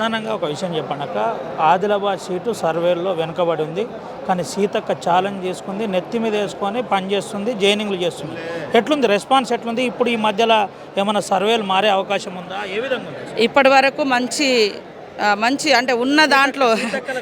ప్రధానంగా ఒక విషయం చెప్పనక ఆదిలాబాద్ సీటు సర్వేల్లో వెనుకబడి ఉంది. కానీ సీతక్క ఛాలెంజ్ చేసుకుంది నెత్తి మీద వేసుకొని పనిచేస్తుంది జైనింగ్లు చేస్తుంది. ఎట్లుంది? రెస్పాన్స్ ఎట్లుంది? ఇప్పుడు ఈ మధ్యలో ఏమైనా సర్వేలు మారే అవకాశం ఉందా? ఏ విధంగా ఇప్పటి వరకు మంచి మంచి అంటే ఉన్న దాంట్లో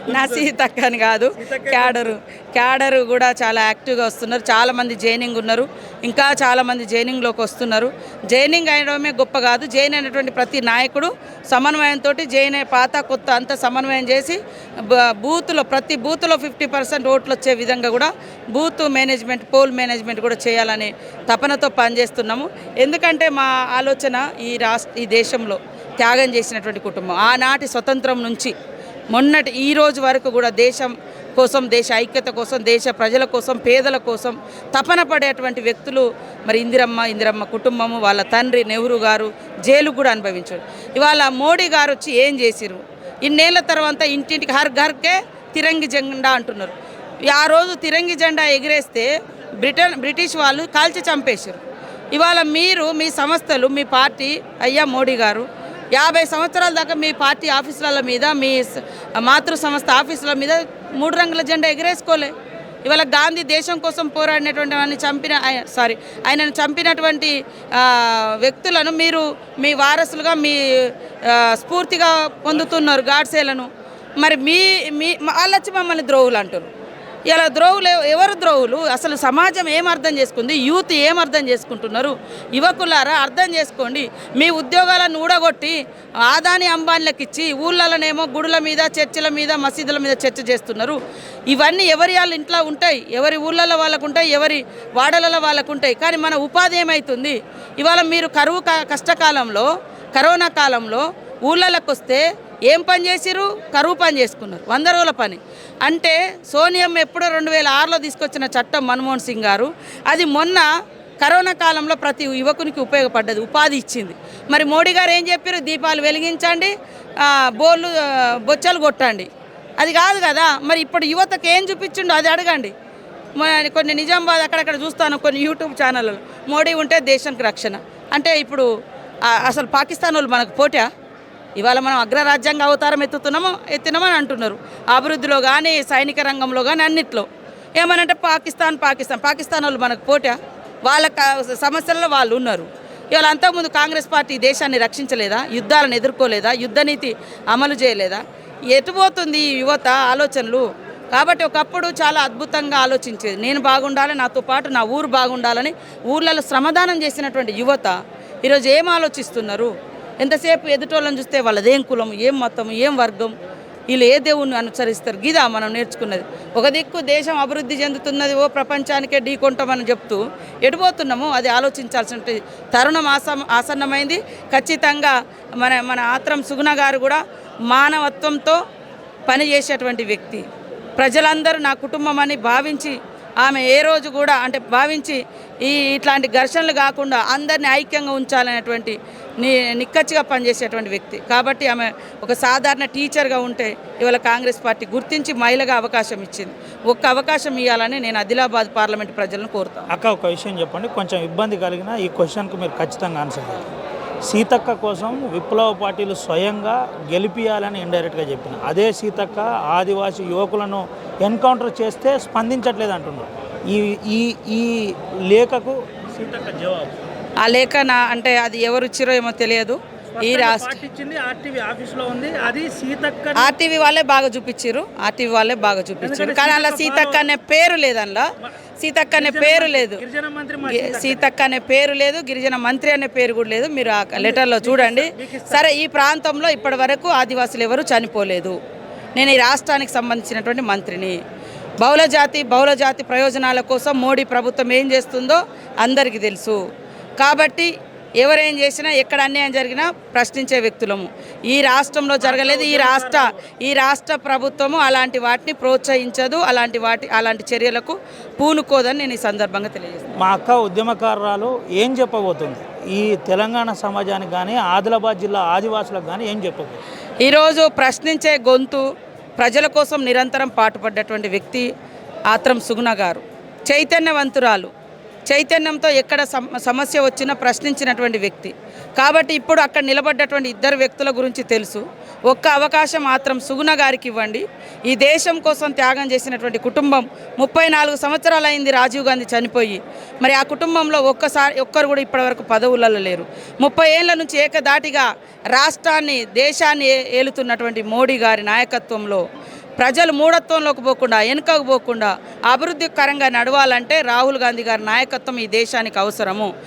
నా సీతక్క అని కాదు క్యాడరు. క్యాడరు కూడా చాలా యాక్టివ్గా వస్తున్నారు. చాలామంది జైనింగ్ ఉన్నారు. ఇంకా చాలామంది జైనింగ్లోకి వస్తున్నారు. జైనింగ్ అయినడమే గొప్ప కాదు. జైన్ అయినటువంటి ప్రతి నాయకుడు సమన్వయంతో జైన్ అయ్యే పాత కొత్త అంతా సమన్వయం చేసి బ- బూత్లో ప్రతి బూత్లో ఫిఫ్టీ పర్సెంట్ ఓట్లు వచ్చే విధంగా కూడా బూత్ మేనేజ్మెంట్ పోల్ మేనేజ్మెంట్ కూడా చేయాలని తపనతో పనిచేస్తున్నాము. ఎందుకంటే మా ఆలోచన ఈ రాష్ట్ర ఈ దేశంలో త్యాగం చేసినటువంటి కుటుంబం. ఆనాటి స్వతంత్రం నుంచి మొన్నటి ఈ రోజు వరకు కూడా దేశం కోసం దేశ ఐక్యత కోసం దేశ ప్రజల కోసం పేదల కోసం తపన పడేటువంటి వ్యక్తులు మరి ఇందిరమ్మ ఇందిరమ్మ కుటుంబము వాళ్ళ తండ్రి నెహ్రూ గారు జైలు కూడా అనుభవించారు. ఇవాళ మోడీ గారు వచ్చి ఏం చేసిరు? ఇన్నేళ్ళ తర్వాత ఇంటింటికి హర్ ఘర్కే తిరంగి జెండా అంటున్నారు. ఆ రోజు తిరంగి జెండా ఎగిరేస్తే బ్రిటన్ బ్రిటిష్ వాళ్ళు కాల్చి చంపేశారు ఇవాళ మీరు మీ సంస్థలు మీ పార్టీ అయ్యా మోడీ గారు యాభై సంవత్సరాల దాకా మీ పార్టీ ఆఫీసుల మీద మీ మాతృ సంస్థ ఆఫీసుల మీద మూడు రంగుల జెండా ఎగిరేసుకోలే. ఇవాళ గాంధీ దేశం కోసం పోరాడినటువంటి వాడిని చంపిన సారీ ఆయనను చంపినటువంటి వ్యక్తులను మీరు మీ వారసులుగా మీ స్ఫూర్తిగా పొందుతున్నారు గాడ్సేలను. మరి మీ మీ వాళ్ళొచ్చి మమ్మల్ని ద్రోవులు అంటారు ఇలా ద్రోవులు ఎవరు ద్రోవులు అసలు సమాజం ఏం అర్థం చేసుకుంది? యూత్ ఏం అర్థం చేసుకుంటున్నారు? యువకులారా అర్థం చేసుకోండి. మీ ఉద్యోగాలను ఊడగొట్టి ఆదాని అంబానీలకు ఇచ్చి ఊళ్ళలోనేమో గుడుల మీద చర్చిల మీద మసీదుల మీద చర్చ చేస్తున్నారు. ఇవన్నీ ఎవరి వాళ్ళ ఇంట్లో ఉంటాయి? ఎవరి ఊళ్ళలో వాళ్ళకు ఉంటాయి? ఎవరి వాడలలో వాళ్ళకు ఉంటాయి? కానీ మన ఉపాధి ఏమవుతుంది ఇవాళ మీరు కరువు కష్టకాలంలో కరోనా కాలంలో ఊళ్ళలోకి వస్తే ఏం పని చేసిరు కరువు పని చేసుకున్నారు. వంద రోజుల పని. అంటే సోనియం ఎప్పుడో రెండు వేల ఆరులో తీసుకొచ్చిన చట్టం మన్మోహన్ సింగ్ గారు అది మొన్న కరోనా కాలంలో ప్రతి యువకునికి ఉపయోగపడ్డది ఉపాధి ఇచ్చింది. మరి మోడీ గారు ఏం చెప్పారు దీపాలు వెలిగించండి బోర్లు బొచ్చలు కొట్టండి. అది కాదు కదా? మరి ఇప్పుడు యువతకు ఏం చూపించిండో అది అడగండి. కొన్ని నిజామాబాద్ అక్కడక్కడ చూస్తాను కొన్ని యూట్యూబ్ ఛానళ్ళలో. మోడీ ఉంటే దేశానికి రక్షణ. అంటే ఇప్పుడు అసలు పాకిస్తాన్ వాళ్ళు మనకు పోటా? ఇవాళ మనం అగ్రరాజ్యాంగ అవతారం ఎత్తుతున్నామో ఎత్తినామని అంటున్నారు. అభివృద్ధిలో కానీ సైనిక రంగంలో కానీ అన్నిట్లో. ఏమనంటే పాకిస్తాన్ పాకిస్తాన్. పాకిస్తాన్ వాళ్ళు మనకు పోటా వాళ్ళ సమస్యల్లో వాళ్ళు ఉన్నారు. ఇవాళ అంతకుముందు కాంగ్రెస్ పార్టీ దేశాన్ని రక్షించలేదా? యుద్ధాలను ఎదుర్కోలేదా? యుద్ధ నీతి అమలు చేయలేదా? ఎటుపోతుంది ఈ యువత ఆలోచనలు? కాబట్టి ఒకప్పుడు చాలా అద్భుతంగా ఆలోచించేది. నేను బాగుండాలి నాతో పాటు నా ఊరు బాగుండాలని ఊర్లలో శ్రమదానం చేసినటువంటి యువత ఈరోజు ఏం ఆలోచిస్తున్నారు? ఎంతసేపు ఎదుటోళ్ళని చూస్తే వాళ్ళదేం కులం ఏం మతం ఏం వర్గం? వీళ్ళు ఏ దేవుణ్ణి అనుసరిస్తారు? గిదా మనం నేర్చుకున్నది. ఒక దిక్కు దేశం అభివృద్ధి చెందుతున్నది ఓ ప్రపంచానికే ఢీకొంటామని చెప్తూ ఎడిపోతున్నాము అది ఆలోచించాల్సిన తరుణం ఆస ఆసన్నమైంది. ఖచ్చితంగా మన మన ఆత్రం సుగుణ గారు కూడా మానవత్వంతో పనిచేసేటువంటి వ్యక్తి. ప్రజలందరూ నా కుటుంబం అని భావించి ఆమె ఏ రోజు కూడా అంటే భావించి ఈ ఇట్లాంటి ఘర్షణలు కాకుండా అందరినీ ఐక్యంగా ఉంచాలనేటువంటి ని నిక్కచ్చిగా పనిచేసేటువంటి వ్యక్తి. కాబట్టి ఆమె ఒక సాధారణ టీచర్గా ఉంటే ఇవాళ కాంగ్రెస్ పార్టీ గుర్తించి మహిళగా అవకాశం ఇచ్చింది. ఒక్క అవకాశం ఇవ్వాలని నేను ఆదిలాబాద్ పార్లమెంట్ ప్రజలను కోరుతాను. అక్క ఒక విషయం చెప్పండి. కొంచెం ఇబ్బంది కలిగిన ఈ క్వశ్చన్కి మీరు ఖచ్చితంగా ఆన్సర్ చేయాలి సీతక్క కోసం విప్లవ పార్టీలు స్వయంగా గెలిపియాలని ఇండైరెక్ట్గా చెప్పిన. అదే సీతక్క ఆదివాసీ యువకులను ఎన్కౌంటర్ చేస్తే స్పందించట్లేదు అంటున్నారు. ఈ ఈ ఈ లేఖకు సీతక్క జవాబు? ఆ లేఖన అంటే అది ఎవరు ఇచ్చిరో ఏమో తెలియదు. ఈ రాష్ట్ర ఆర్టీవీ ఆఫీస్లో ఉంది. అది సీతక్క ఆర్టీవీ వాళ్ళే బాగా చూపించారు ఆర్టీవీ వాళ్ళే బాగా చూపించారు కానీ అలా సీతక్క అనే పేరు లేదు అందులో సీతక్క అనే పేరు లేదు. సీతక్క అనే పేరు లేదు. గిరిజన మంత్రి అనే పేరు కూడా లేదు. మీరు ఆ లెటర్లో చూడండి. సరే ఈ ప్రాంతంలో ఇప్పటి వరకు ఆదివాసులు ఎవరు చనిపోలేదు. నేను ఈ రాష్ట్రానికి సంబంధించినటువంటి మంత్రిని. బహుళ జాతి బహుళ జాతి ప్రయోజనాల కోసం మోడీ ప్రభుత్వం ఏం చేస్తుందో అందరికీ తెలుసు. కాబట్టి ఎవరేం చేసినా ఎక్కడ అన్యాయం జరిగినా ప్రశ్నించే వ్యక్తులము. ఈ రాష్ట్రంలో జరగలేదు ఈ రాష్ట్ర ఈ రాష్ట్ర ప్రభుత్వము అలాంటి వాటిని ప్రోత్సహించదు అలాంటి వాటి అలాంటి చర్యలకు పూనుకోదని నేను ఈ సందర్భంగా తెలియజేస్తాను మా అక్క ఉద్యమకారురాలు ఏం చెప్పబోతుంది? ఈ తెలంగాణ సమాజానికి కానీ ఆదిలాబాద్ జిల్లా ఆదివాసులకు కానీ ఏం చెప్పబోతుంది? ఈరోజు ప్రశ్నించే గొంతు ప్రజల కోసం నిరంతరం పాటుపడ్డటువంటి వ్యక్తి ఆత్రం సుగుణ గారు. చైతన్యవంతురాలు. చైతన్యంతో ఎక్కడ సమ- సమస్య వచ్చినా ప్రశ్నించినటువంటి వ్యక్తి. కాబట్టి ఇప్పుడు అక్కడ నిలబడ్డటువంటి ఇద్దరు వ్యక్తుల గురించి తెలుసు. ఒక్క అవకాశం మాత్రం సుగుణ గారికి ఇవ్వండి. ఈ దేశం కోసం త్యాగం చేసినటువంటి కుటుంబం ముప్పై నాలుగు సంవత్సరాలు అయింది రాజీవ్ గాంధీ చనిపోయి మరి ఆ కుటుంబంలో ఒక్కసారి ఒక్కరు కూడా ఇప్పటివరకు పదవులలో లేరు. ముప్పై ఏళ్ళ నుంచి ఏకదాటిగా రాష్ట్రాన్ని దేశాన్ని ఏలుతున్నటువంటి మోడీ గారి నాయకత్వంలో ప్రజలు మూఢత్వంలోకి పోకుండా వెనుకకు పోకుండా అభివృద్ధికరంగా నడవాలంటే రాహుల్ గాంధీ గారి నాయకత్వం ఈ దేశానికి అవసరము.